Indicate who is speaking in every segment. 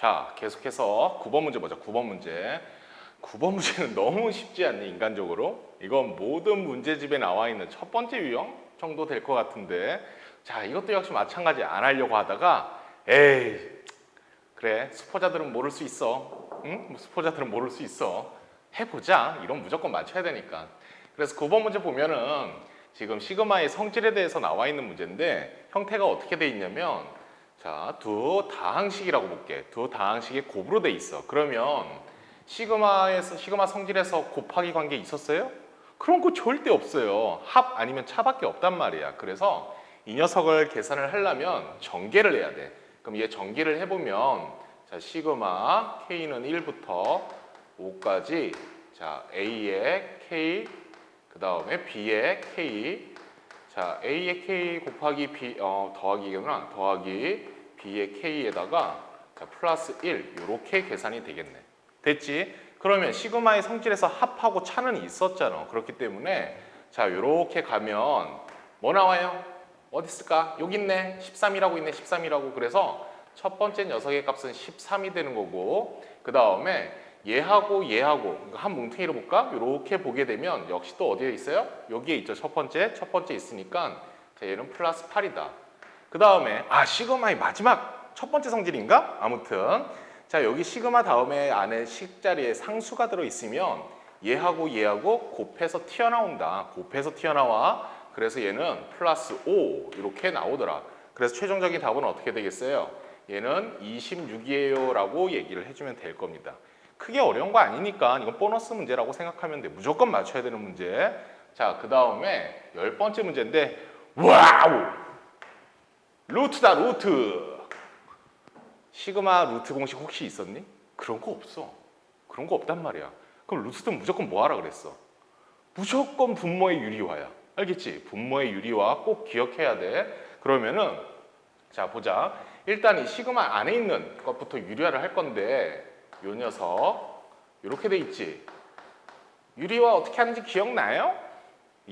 Speaker 1: 자, 계속해서 9번 문제 보자. 9번 문제. 9번 문제는 너무 쉽지 않니 인간적으로? 이건 모든 문제집에 나와 있는 첫 번째 유형 정도 될 것 같은데 자, 이것도 역시 마찬가지 안 하려고 하다가 에이 그래 스포자들은 모를 수 있어. 응? 뭐 스포자들은 모를 수 있어. 해보자. 이런 무조건 맞춰야 되니까. 그래서 9번 문제 보면은 지금 시그마의 성질에 대해서 나와 있는 문제인데 형태가 어떻게 돼 있냐면 자, 두 다항식이라고 볼게. 두 다항식이 곱으로 돼 있어. 그러면 시그마에서 시그마 성질에서 곱하기 관계 있었어요? 그런 거 절대 없어요. 합 아니면 차밖에 없단 말이야. 그래서 이 녀석을 계산을 하려면 전개를 해야 돼. 그럼 얘 전개를 해보면 자 시그마 k는 1부터 5까지 자 a의 k 그 다음에 b의 k 자 a의 k 곱하기 b 어 더하기구나 더하기 b의 k에다가 자 플러스 1 이렇게 계산이 되겠네. 됐지? 그러면 시그마의 성질에서 합하고 차는 있었잖아. 그렇기 때문에 자 이렇게 가면 뭐 나와요? 어디 있을까? 여기 있네. 13이라고 있네. 13이라고. 그래서 첫 번째 녀석의 값은 13이 되는 거고 그 다음에 얘하고 얘하고 그러니까 한 뭉탱이로 볼까? 이렇게 보게 되면 역시 또 어디에 있어요? 여기에 있죠. 첫 번째. 첫 번째 있으니까 자, 얘는 플러스 8이다. 그 다음에 아 시그마의 마지막 첫 번째 성질인가? 아무튼 자 여기 시그마 다음에 안에 식 자리에 상수가 들어 있으면 얘하고 얘하고 곱해서 튀어나온다. 곱해서 튀어나와. 그래서 얘는 플러스 5 이렇게 나오더라. 그래서 최종적인 답은 어떻게 되겠어요? 얘는 26이에요 라고 얘기를 해주면 될 겁니다. 크게 어려운 거 아니니까 이건 보너스 문제라고 생각하면 돼. 무조건 맞춰야 되는 문제. 자, 그 다음에 열 번째 문제인데 와우! 루트다 루트! 시그마 루트 공식 혹시 있었니? 그런 거 없어. 그런 거 없단 말이야. 그럼 루트는 무조건 뭐 하라 그랬어? 무조건 분모의 유리화야. 알겠지? 분모의 유리화 꼭 기억해야 돼. 그러면은 자 보자. 일단 이 시그마 안에 있는 것부터 유리화를 할 건데 요 녀석 이렇게 돼 있지. 유리화 어떻게 하는지 기억나요?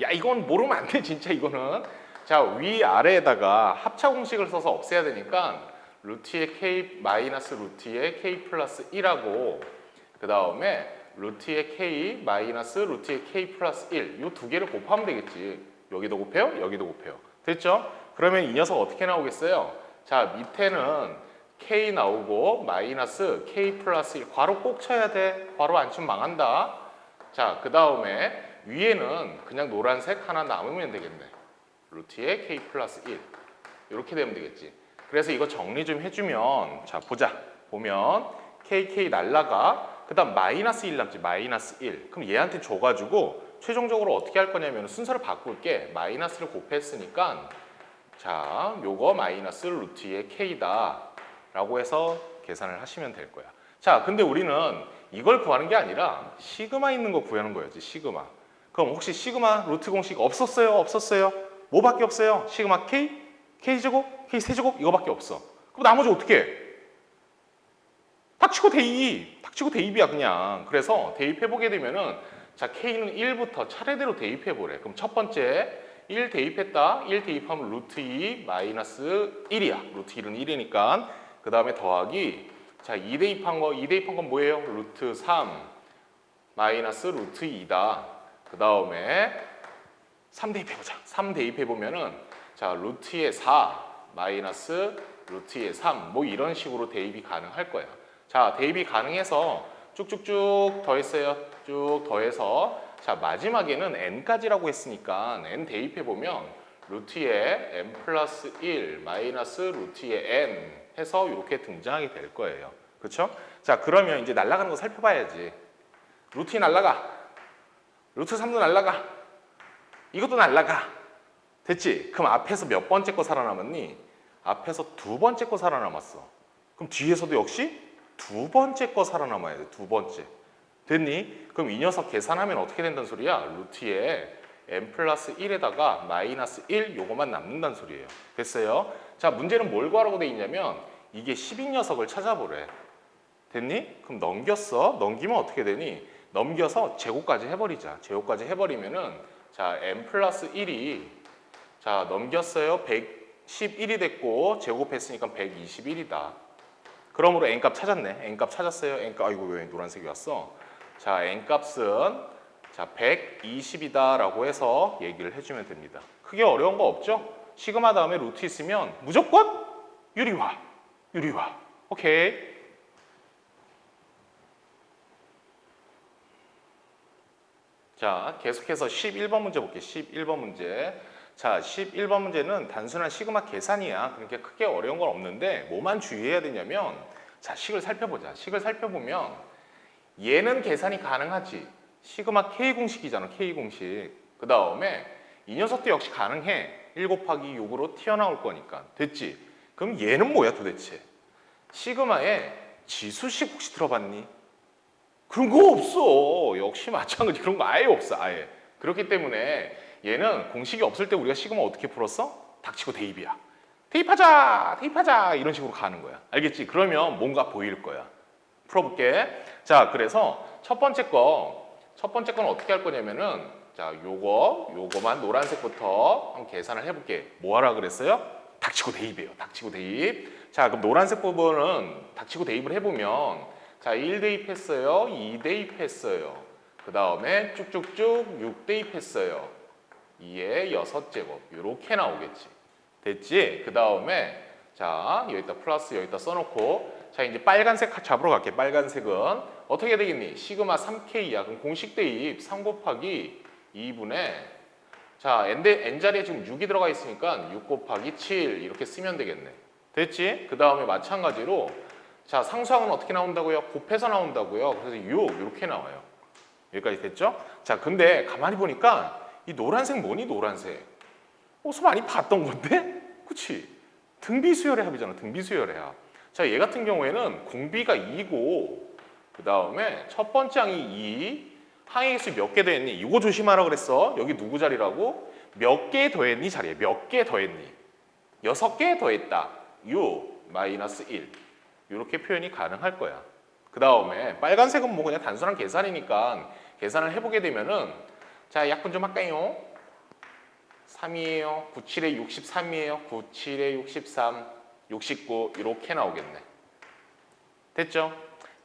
Speaker 1: 야 이건 모르면 안 돼 진짜 이거는. 자 위 아래에다가 합차 공식을 써서 없애야 되니까 루트의 k 마이너스 루트의 k 플러스 1하고 그 다음에 루트의 k 마이너스 루트의 k 플러스 1 이 두 개를 곱하면 되겠지. 여기도 곱해요? 여기도 곱해요. 됐죠? 그러면 이 녀석 어떻게 나오겠어요? 자 밑에는 k 나오고 마이너스 k 플러스 1 괄호 꼭 쳐야 돼. 괄호 안 치면 망한다. 자그 다음에 위에는 그냥 노란색 하나 남으면 되겠네. 루트의 k 플러스 1 이렇게 되면 되겠지. 그래서 이거 정리 좀 해주면 자 보자 보면 kk 날라가 그 다음 마이너스 1 남지 마이너스 1 그럼 얘한테 줘가지고 최종적으로 어떻게 할 거냐면 순서를 바꿀게 마이너스를 곱했으니까 자 요거 마이너스 루트의 k다 라고 해서 계산을 하시면 될 거야 자 근데 우리는 이걸 구하는 게 아니라 시그마 있는 거 구하는 거였지 시그마 그럼 혹시 시그마 루트 공식 없었어요 없었어요 뭐밖에 없어요 시그마 k k제곱 k 세제곱 이거밖에 없어 그럼 나머지 어떻게 해? 닥치고 대입, 닥치고 대입이야 그냥. 그래서 대입해 보게 되면은 자 k는 1부터 차례대로 대입해 보래. 그럼 첫 번째 1 대입했다. 1 대입하면 루트 2 마이너스 1이야. 루트 1은 1이니까. 그 다음에 더하기 자 2 대 입한 거, 2 대 입한 건 뭐예요? 루트 3 마이너스 루트 2다. 그 다음에 3 대 입해 보자. 3 대 입해 보면은 자 루트의 4 마이너스 루트의 3 뭐 이런 식으로 대입이 가능할 거야. 자, 대입이 가능해서 쭉쭉쭉 더했어요. 쭉 더해서 자, 마지막에는 n까지라고 했으니까 n 대입해 보면 루트의 n 플러스 1 마이너스 루트의 n 해서 이렇게 등장하게 될 거예요. 그렇죠? 자, 그러면 이제 날아가는 거 살펴봐야지. 루트 2 날아가. 루트 3도 날아가. 이것도 날아가. 됐지? 그럼 앞에서 몇 번째 거 살아남았니? 앞에서 두 번째 거 살아남았어. 그럼 뒤에서도 역시 두 번째 거 살아남아야 돼. 두 번째. 됐니? 그럼 이 녀석 계산하면 어떻게 된다는 소리야? 루트에 n 플러스 1에다가 마이너스 1 요거만 남는다는 소리예요. 됐어요? 자, 문제는 뭘 구하라고 돼 있냐면 이게 10인 녀석을 찾아보래. 됐니? 그럼 넘겼어. 넘기면 어떻게 되니? 넘겨서 제곱까지 해버리자. 제곱까지 해버리면은 자, n 플러스 1이 자, 넘겼어요. 111이 됐고 제곱했으니까 121이다. 그러므로 n값 찾았네. n값 찾았어요. n값 아이고 왜 노란색이 왔어? 자, n값은 자 120이다라고 해서 얘기를 해주면 됩니다. 크게 어려운 거 없죠? 시그마 다음에 루트 있으면 무조건 유리화, 유리화. 오케이. 자, 계속해서 11번 문제 볼게요. 11번 문제. 자, 11번 문제는 단순한 시그마 계산이야. 그러니까 크게 어려운 건 없는데 뭐만 주의해야 되냐면 자, 식을 살펴보자. 식을 살펴보면 얘는 계산이 가능하지. 시그마 K 공식이잖아. K 공식. 그 다음에 이 녀석도 역시 가능해. 1 곱하기 6으로 튀어나올 거니까. 됐지? 그럼 얘는 뭐야 도대체? 시그마에 지수식 혹시 들어봤니? 그런 거 없어. 역시 마찬가지 그런 거 아예 없어. 아예. 그렇기 때문에 얘는 공식이 없을 때 우리가 시그마 어떻게 풀었어? 닥치고 대입이야. 대입하자, 대입하자 이런 식으로 가는 거야. 알겠지? 그러면 뭔가 보일 거야. 풀어볼게. 자, 그래서 첫 번째 거, 첫 번째 건 어떻게 할 거냐면은 자, 요거, 요거만 노란색부터 한번 계산을 해볼게. 뭐 하라 그랬어요? 닥치고 대입이에요. 닥치고 대입. 자, 그럼 노란색 부분은 닥치고 대입을 해보면 자, 1 대입 했어요. 2 대입 했어요. 그 다음에 쭉쭉쭉 6 대입 했어요. 2의 6제곱. 이렇게 나오겠지. 됐지? 그 다음에 자, 여기다 플러스 여기다 써놓고 자, 이제 빨간색 잡으러 갈게. 빨간색은 어떻게 되겠니? 시그마 3K야. 그럼 공식 대입 3 곱하기 2분의 자, n, 대, n 자리에 지금 6이 들어가 있으니까 6 곱하기 7 이렇게 쓰면 되겠네. 됐지? 그 다음에 마찬가지로 자, 상수항은 어떻게 나온다고요? 곱해서 나온다고요. 그래서 6 이렇게 나와요. 여기까지 됐죠? 자, 근데 가만히 보니까 이 노란색 뭐니 노란색? 어서 많이 봤던 건데? 그치? 등비수열의 합이잖아. 등비수열의 합. 자, 얘 같은 경우에는 공비가 2고 그 다음에 첫 번째 항이 2 항의 수몇 개 더했니? 이거 조심하라 그랬어. 여기 누구 자리라고? 몇 개 더했니 자리에 몇 개 더했니? 여섯 개 더했다. 6 마이너스 1 이렇게 표현이 가능할 거야. 그 다음에 빨간색은 뭐 그냥 단순한 계산이니까 계산을 해보게 되면은 자 약분 좀 할까요? 3이에요. 97에 63이에요. 97에 63, 69 이렇게 나오겠네. 됐죠?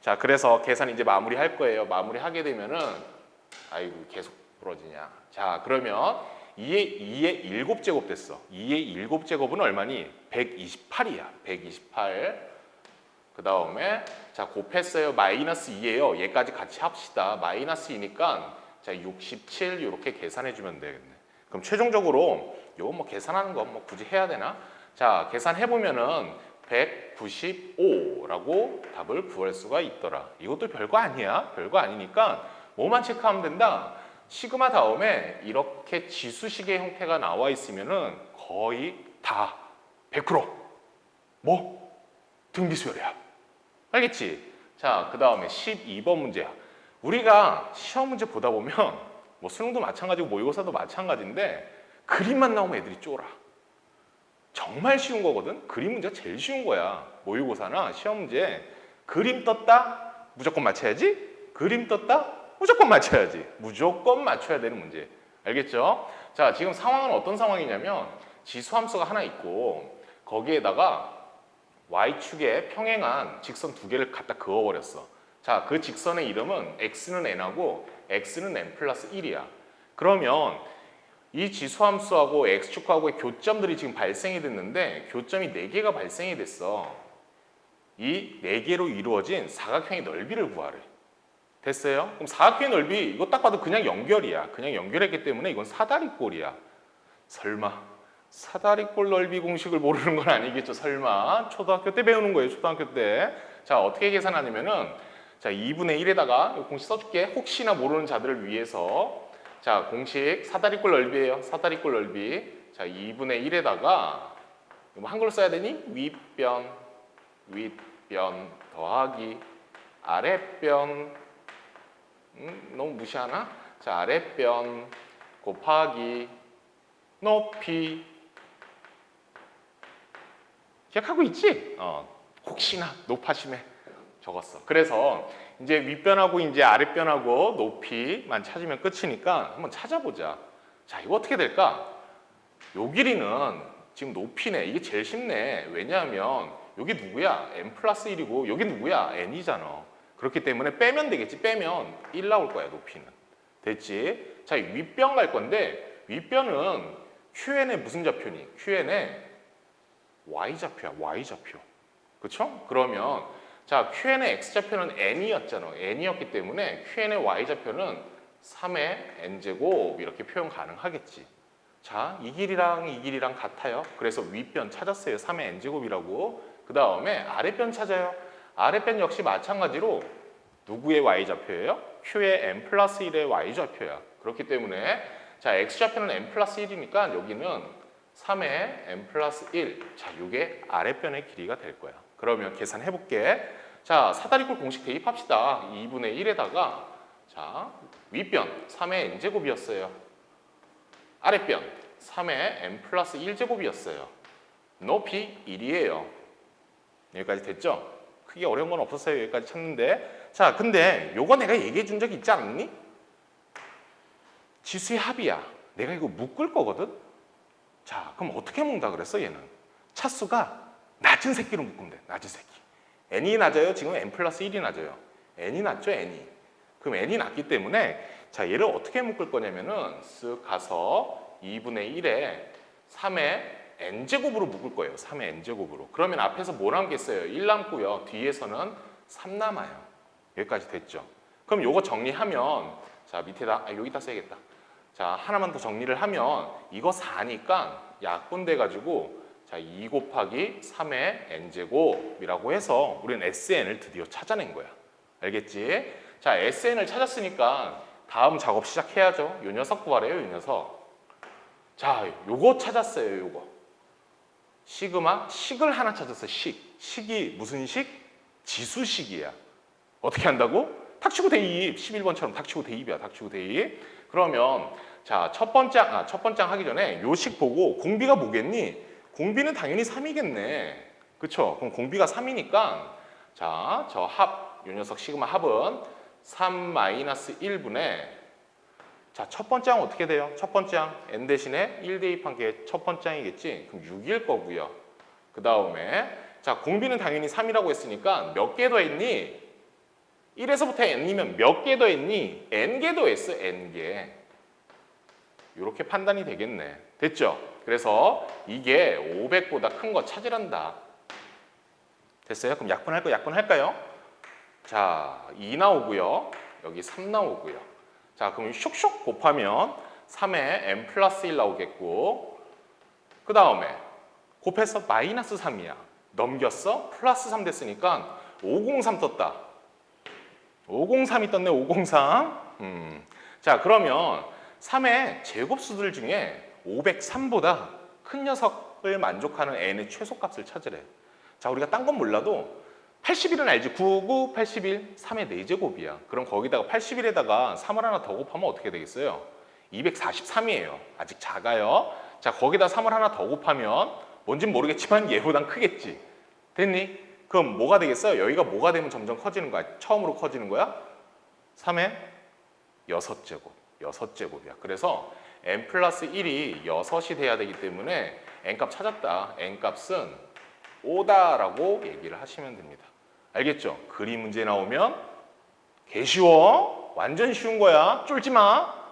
Speaker 1: 자 그래서 계산 이제 마무리 할 거예요. 마무리 하게 되면은 아이고 계속 부러지냐. 자 그러면 2의 2의 7제곱 됐어. 2의 7제곱은 얼마니? 128이야. 128. 그 다음에 자 곱했어요. 마이너스 2예요. 얘까지 같이 합시다. 마이너스 2니까 자 67 이렇게 계산해 주면 되겠네. 그럼 최종적으로 요거 뭐 계산하는 거 뭐 굳이 해야 되나? 자 계산해 보면은 195라고 답을 구할 수가 있더라. 이것도 별거 아니야. 별거 아니니까 뭐만 체크하면 된다. 시그마 다음에 이렇게 지수식의 형태가 나와 있으면은 거의 다 100%뭐 등비수열이야. 알겠지? 자, 그 다음에 12번 문제야. 우리가 시험 문제 보다 보면 뭐 수능도 마찬가지고 모의고사도 마찬가지인데 그림만 나오면 애들이 쫄아. 정말 쉬운 거거든. 그림 문제가 제일 쉬운 거야. 모의고사나 시험 문제 그림 떴다 무조건 맞춰야지. 그림 떴다 무조건 맞춰야지. 무조건 맞춰야 되는 문제. 알겠죠? 자, 지금 상황은 어떤 상황이냐면 지수함수가 하나 있고 거기에다가 y축에 평행한 직선 두 개를 갖다 그어버렸어. 자, 그 직선의 이름은 x는 n하고 x는 n 플러스 1이야. 그러면 이 지수함수하고 x축하고의 교점들이 지금 발생이 됐는데 교점이 4개가 발생이 됐어. 이 4개로 이루어진 사각형의 넓이를 구하래. 됐어요? 그럼 사각형의 넓이 이거 딱 봐도 그냥 연결이야. 그냥 연결했기 때문에 이건 사다리꼴이야. 설마 사다리꼴 넓이 공식을 모르는 건 아니겠죠? 설마 초등학교 때 배우는 거예요. 초등학교 때. 자 어떻게 계산하냐면은 자 2분의 1에다가 공식 써줄게. 혹시나 모르는 자들을 위해서 자 공식 사다리꼴 넓이에요. 사다리꼴 넓이. 자 2분의 1에다가 뭐 한글로 써야 되니? 윗변 윗변 더하기 아랫변 음, 너무 무시하나? 자 아랫변 곱하기 높이 기억하고 있지? 어, 혹시나 높아심에 적었어. 그래서 이제 윗변하고 이제 아랫변하고 높이만 찾으면 끝이니까 한번 찾아보자. 자, 이거 어떻게 될까? 요 길이는 지금 높이네. 이게 제일 쉽네. 왜냐하면 여기 누구야? n 플러스 1이고 여기 누구야? n이잖아. 그렇기 때문에 빼면 되겠지. 빼면 1 나올 거야, 높이는. 됐지? 자, 윗변 갈 건데 윗변은 QN의 무슨 좌표니? QN의 Y좌표야, Y좌표. 그쵸? 그러면 자, QN의 X좌표는 N이었잖아. N이었기 때문에 QN의 Y좌표는 3의 N제곱 이렇게 표현 가능하겠지. 자, 이 길이랑 이 길이랑 같아요. 그래서 윗변 찾았어요. 3의 N제곱이라고. 그 다음에 아랫변 찾아요. 아랫변 역시 마찬가지로 누구의 Y좌표예요? Q의 N 플러스 1의 Y좌표야. 그렇기 때문에 자, X좌표는 N 플러스 1이니까 여기는 3의 N 플러스 1. 자, 이게 아랫변의 길이가 될 거야. 그러면 계산해 볼게. 자, 사다리꼴 공식 대입합시다. 2분의 1에다가 자, 윗변 3의 N제곱이었어요. 아랫변 3의 N 플러스 1제곱이었어요. 높이 1이에요. 여기까지 됐죠? 크게 어려운 건 없었어요. 여기까지 찾는데. 자, 근데 요거 내가 얘기해 준적 있지 않니? 지수의 합이야. 내가 이거 묶을 거거든? 자, 그럼 어떻게 묶는다 그랬어, 얘는? 차수가 낮은 새끼로 묶으면 돼. 낮은 새끼. n이 낮아요? 지금 n 플러스 1이 낮아요. n이 낮죠, n이. 그럼 n이 낮기 때문에 자, 얘를 어떻게 묶을 거냐면은 쓱 가서 2분의 1에 3의 n제곱으로 묶을 거예요. 3의 n제곱으로. 그러면 앞에서 뭐 남겠어요? 1 남고요. 뒤에서는 3 남아요. 여기까지 됐죠. 그럼 요거 정리하면 자, 밑에다 아, 여기다 써야겠다. 자, 하나만 더 정리를 하면 이거 4니까 약분 돼 가지고 자, 2 곱하기 3의 n제곱이라고 해서 우리는 SN을 드디어 찾아낸 거야. 알겠지? 자, SN을 찾았으니까 다음 작업 시작해야죠. 요 녀석 구하래요, 요 녀석. 자, 요거 찾았어요, 요거. 시그마, 식을 하나 찾았어요, 식. 식이 무슨 식? 지수식이야. 어떻게 한다고? 탁치고 대입. 11번처럼 탁치고 대입이야, 탁치고 대입. 그러면 자, 첫 번째 아, 첫 번째 하기 전에 요 식 보고 공비가 뭐겠니? 공비는 당연히 3이겠네. 그쵸? 그럼 공비가 3이니까 자, 저 합, 요 녀석 시그마 합은 3 마이너스 1분의 자, 첫 번째 항 어떻게 돼요? 첫 번째 항 n 대신에 1 대입한 게 첫 번째 항이겠지? 그럼 6일 거고요. 그 다음에 자, 공비는 당연히 3이라고 했으니까 몇 개 더 했니? 1에서부터 n이면 몇 개 더 했니? n개 더 했어, n개. 이렇게 판단이 되겠네. 됐죠? 그래서 이게 500보다 큰 거 찾으란다. 됐어요? 그럼 약분할 거 약분할까요? 자, 2 나오고요. 여기 3 나오고요. 자, 그럼 슉슉 곱하면 3에 n 플러스 1 나오겠고 그 다음에 곱해서 마이너스 3이야. 넘겼어? 플러스 3 됐으니까 503 떴다. 503이 떴네, 503. 음. 자, 그러면 3의 제곱수들 중에 503보다 큰 녀석을 만족하는 n의 최소값을 찾으래. 자, 우리가 딴 건 몰라도 81은 알지? 99, 81, 3의 4제곱이야. 그럼 거기다가 81에다가 3을 하나 더 곱하면 어떻게 되겠어요? 243이에요. 아직 작아요. 자, 거기다 3을 하나 더 곱하면 뭔진 모르겠지만 얘보단 크겠지. 됐니? 그럼 뭐가 되겠어요? 여기가 뭐가 되면 점점 커지는 거야? 처음으로 커지는 거야? 3의 6제곱. 6제곱이야. 그래서 n 플러스 1이 6이 돼야 되기 때문에 n값 찾았다. n값은 5다라고 얘기를 하시면 됩니다. 알겠죠? 그림 문제 나오면 개 쉬워. 완전 쉬운 거야. 쫄지 마.